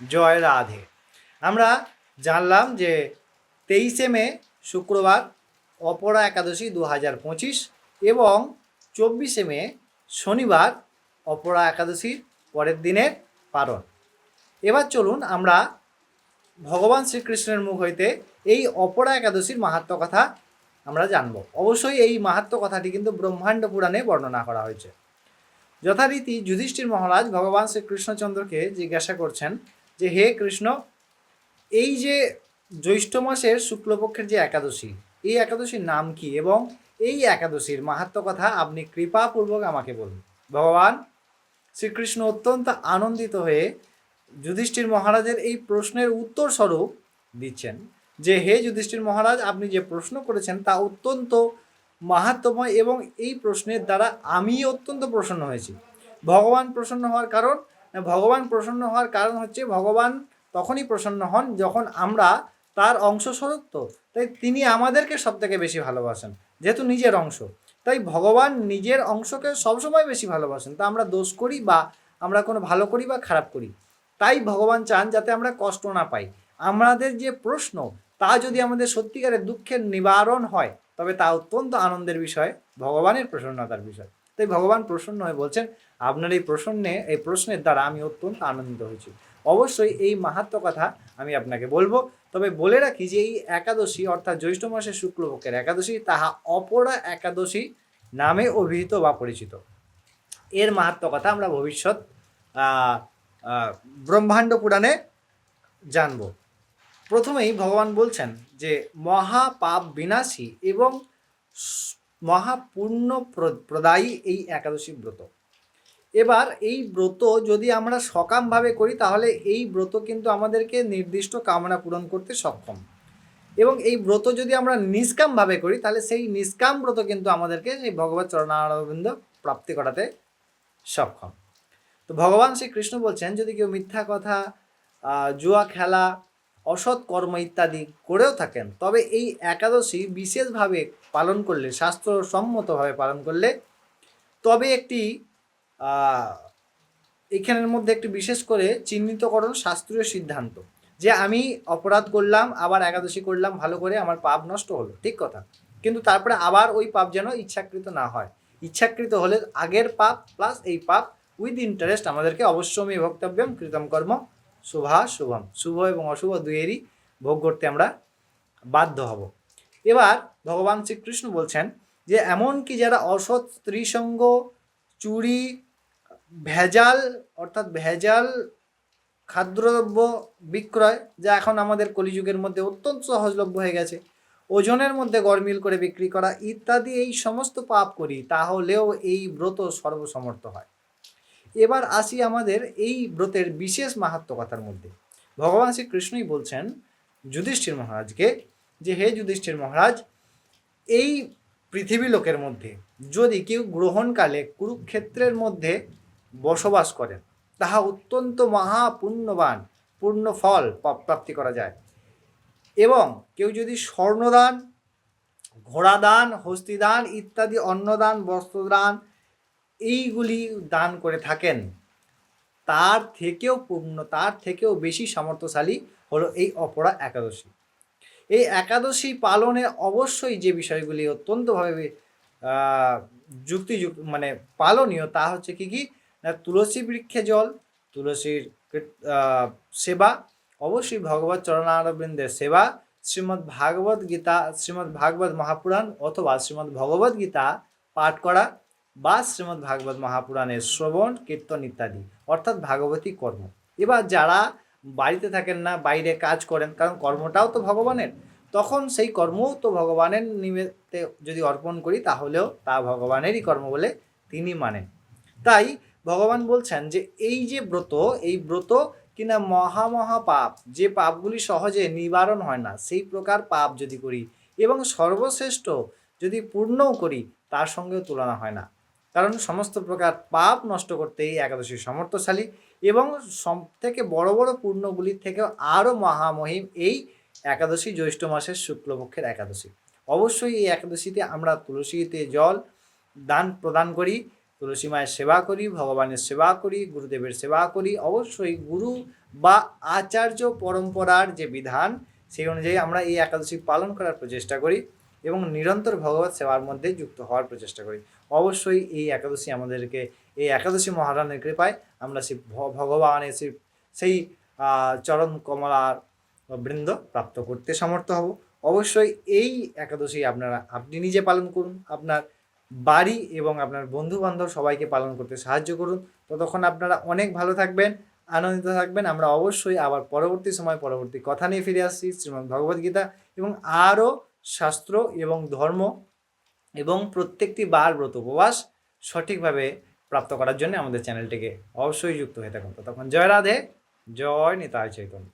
জয় রাধে। আমরা জানলাম যে তেইশে মে শুক্রবার অপরা একাদশী দু হাজার পঁচিশ এবং চব্বিশে মে শনিবার অপরা একাদশীর পরের দিনের পালন। এবার চলুন আমরা ভগবান শ্রীকৃষ্ণের মুখ হইতে এই অপরা একাদশীর মাহাত্ম কথা আমরা জানব। অবশ্যই এই মাহাত্ম কথাটি কিন্তু ব্রহ্মাণ্ড পুরাণে বর্ণনা করা হয়েছে। যথারীতি যুধিষ্ঠির মহারাজ ভগবান শ্রীকৃষ্ণচন্দ্রকে জিজ্ঞাসা করছেন যে হে কৃষ্ণ, এই যে জ্যৈষ্ঠ মাসের শুক্লপক্ষের যে একাদশী, এই একাদশীর নাম কি এবং এই একাদশীর মাহাত্ম কথা আপনি কৃপাপূর্বক আমাকে বলুন। ভগবান শ্রীকৃষ্ণ অত্যন্ত আনন্দিত হয়ে যুধিষ্ঠির মহারাজের এই প্রশ্নের উত্তর স্বরূপ দিচ্ছেন যে, হে যুধিষ্ঠির মহারাজ, আপনি যে প্রশ্ন করেছেন তা অত্যন্ত মাহাত্মময় এবং এই প্রশ্নের দ্বারা আমি অত্যন্ত প্রসন্ন হয়েছি। ভগবান প্রসন্ন হওয়ার কারণ ভগবান প্রসন্ন হওয়ার কারণ হচ্ছে ভগবান তখনই প্রসন্ন হন যখন আমরা তার অংশস্বরূপ তো। তাই তিনি আমাদেরকে সব থেকে বেশি ভালোবাসেন, যেহেতু নিজের অংশ। তাই ভগবান নিজের অংশকে সবসময় বেশি ভালোবাসেন। তা আমরা দোষ করি বা আমরা কোনো ভালো করি বা খারাপ করি। তাই ভগবান চান যাতে আমরা কষ্ট না পাই। আমাদের যে প্রশ্ন, তা যদি আমাদের সত্যিকারের দুঃখের নিবারণ হয়, তবে তা অত্যন্ত আনন্দের বিষয়, ভগবানের প্রসন্নতার বিষয়। তাই ভগবান প্রসন্ন হয়ে বলছেন আপনার এই প্রসন্নে, এই প্রশ্নের দ্বারা আমি অত্যন্ত আনন্দিত হয়েছি। অবশ্যই এই মাহাত্ম কথা আমি আপনাকে বলব। তবে বলে রাখি যে এই একাদশী, অর্থাৎ জ্যৈষ্ঠ মাসের শুক্লপক্ষের একাদশী, তাহা অপরা একাদশী নামে অভিহিত বা পরিচিত। এর মাহাত্ম কথা আমরা ভবিষ্যৎ ব্রহ্মাণ্ড পুরাণে জানব। প্রথমেই ভগবান বলছেন যে মহা পাপ বিনাশী এবং মহাপূর্ণ প্র- প্রদায়ী এই একাদশী ব্রত। এবার এই ব্রত যদি আমরা সকামভাবে করি, তাহলে এই ব্রত কিন্তু আমাদেরকে নির্দিষ্ট কামনা পূরণ করতে সক্ষম। এবং এই ব্রত যদি আমরা নিষ্কামভাবে করি, তাহলে সেই নিষ্কাম ব্রত কিন্তু আমাদেরকে সেই ভগবত চরণারবিন্দ প্রাপ্তি করাতে সক্ষম। তো ভগবান শ্রীকৃষ্ণ বলছেন, যদি কেউ মিথ্যা কথা জুয়া খেলা, অসৎ কর্ম ইত্যাদি করেও থাকেন, তবে এই একাদশী বিশেষভাবে পালন করলে, শাস্ত্রসম্মতভাবে পালন করলে, তবে একটি এখানের মধ্যে একটি বিশেষ করে চিহ্নিতকরণ শাস্ত্রীয় সিদ্ধান্ত। যে আমি অপরাধ করলাম, আবার একাদশী করলাম, ভালো করে আমার পাপ নষ্ট হলো, ঠিক কথা। কিন্তু তারপরে আবার ওই পাপ যেন ইচ্ছাকৃত না হয়। ইচ্ছাকৃত হলে আগের পাপ প্লাস এই পাপ উইথ ইন্টারেস্ট আমাদেরকে অবশ্যই ভক্তব্যম কৃতম কর্ম শুভা, শুভম। শুভ এবং অশুভ দুইয়েরই ভোগ করতে আমরা বাধ্য হব। এবার ভগবান শ্রীকৃষ্ণ বলছেন যে এমন কি যারা অসৎ স্ত্রী সঙ্গ চুরি ভেজাল, অর্থাৎ ভেজাল খাদ্যদ্রব্য বিক্রয়, যা এখন আমাদের কলিযুগের মধ্যে অত্যন্ত সহজলভ্য হয়ে গেছে। ওজনের মধ্যে গরমিল করে বিক্রি করা ইত্যাদি এই সমস্ত পাপ করি, তাহলেও এই ব্রত সর্বসমর্থ হয়। এবার আসি আমাদের এই ব্রতের বিশেষ মাহাত্ম কথার মধ্যে। ভগবান শ্রীকৃষ্ণই বলছেন যুধিষ্ঠির মহারাজকে যে, হে যুধিষ্ঠির মহারাজ, এই পৃথিবী লোকের মধ্যে যদি কেউ গ্রহণকালে কুরুক্ষেত্রের মধ্যে বসবাস করেন। তাহা অত্যন্ত মহা পুণ্যবান পূর্ণ ফল প্রাপ- প্রাপ্তি করা যায়। এবং কেউ যদি স্বর্ণদান, ঘোড়াদান, হস্তিদান ইত্যাদি অন্নদান, বস্ত্রদান এইগুলি দান করে থাকেন, তার থেকেও পূর্ণ, তার থেকেও বেশি সামর্থ্যশালী হলো এই অপরা একাদশী। এই একাদশী পালনে অবশ্যই যে বিষয়গুলি অত্যন্তভাবে যুক্তিযুক্ত মানে পালনীয় তা হচ্ছে কি কি? তুলসী বৃক্ষে জল, তুলসীর সেবা, অবশ্যই ভগবত চরণারবৃন্দের সেবা, শ্রীমদ্ ভাগবত গীতা, শ্রীমদ্ ভাগবত মহাপুরাণ অথবা শ্রীমদ্ ভগবত গীতা পাঠ করা বা শ্রীমদ্ ভাগবত মহাপুরাণের শ্রবণ, কীর্তন ইত্যাদি, অর্থাৎ ভাগবতী কর্ম। এবার যারা বাড়িতে থাকেন না, বাইরে কাজ করেন, কারণ কর্মটাও তো ভগবানের, তখন সেই কর্মও তো ভগবানের নিমিত্তে যদি অর্পণ করি, তাহলেও তা ভগবানেরই কর্ম বলে তিনি মানেন। তাই ভগবান বলছেন যে এই যে ব্রত, এই ব্রত কিনা মহা মহা পাপ, যে পাপগুলি সহজে নিবারণ হয় না, সেই প্রকার পাপ যদি করি এবং সর্বশ্রেষ্ঠ যদি পূর্ণও করি, তার সঙ্গেও তুলনা হয় না। কারণ সমস্ত প্রকার পাপ নষ্ট করতে এই একাদশী সমর্থশালী এবং সব থেকে বড় বড় পূর্ণগুলির থেকেও আরও মহামহিম এই একাদশী জ্যৈষ্ঠ মাসের শুক্লপক্ষের একাদশী। অবশ্যই এই একাদশীতে আমরা তুলসীতে জল দান প্রদান করি তুলসী মায়ের সেবা করি, ভগবানের সেবা করি, গুরুদেবের সেবা করি। অবশ্যই গুরু বা আচার্য পরম্পরার যে বিধান, সেই অনুযায়ী আমরা এই একাদশী পালন করার প্রচেষ্টা করি এবং নিরন্তর ভগবত সেবার মধ্যে যুক্ত হওয়ার প্রচেষ্টা করি। অবশ্যই এই একাদশী আমাদেরকে, এই একাদশী মহারানের কৃপায় আমরা সেই ভগবানের সেই সেই চরণ কমলার বৃন্দ প্রাপ্ত করতে সমর্থ হব। অবশ্যই এই একাদশী আপনারা, আপনি নিজে পালন করুন। আপনার বাড়ি এবং আপনার বন্ধু বান্ধব সবাইকে পালন করতে সাহায্য করুন। ততক্ষণ আপনারা অনেক ভালো থাকবেন, আনন্দিত থাকবেন। আমরা অবশ্যই আবার পরবর্তী সময় পরবর্তী কথা নিয়ে ফিরে আসছি শ্রীমদ্ ভগবদ্গীতা এবং আরও শাস্ত্র এবং ধর্ম এবং প্রত্যেকটি বার ব্রত উপবাস সঠিকভাবে প্রাপ্ত করার জন্য আমাদের চ্যানেলটিকে অবশ্যই যুক্ত হয়ে থাকুন। ততক্ষণ জয় রাধে, জয় নিতাই চৈতন্য।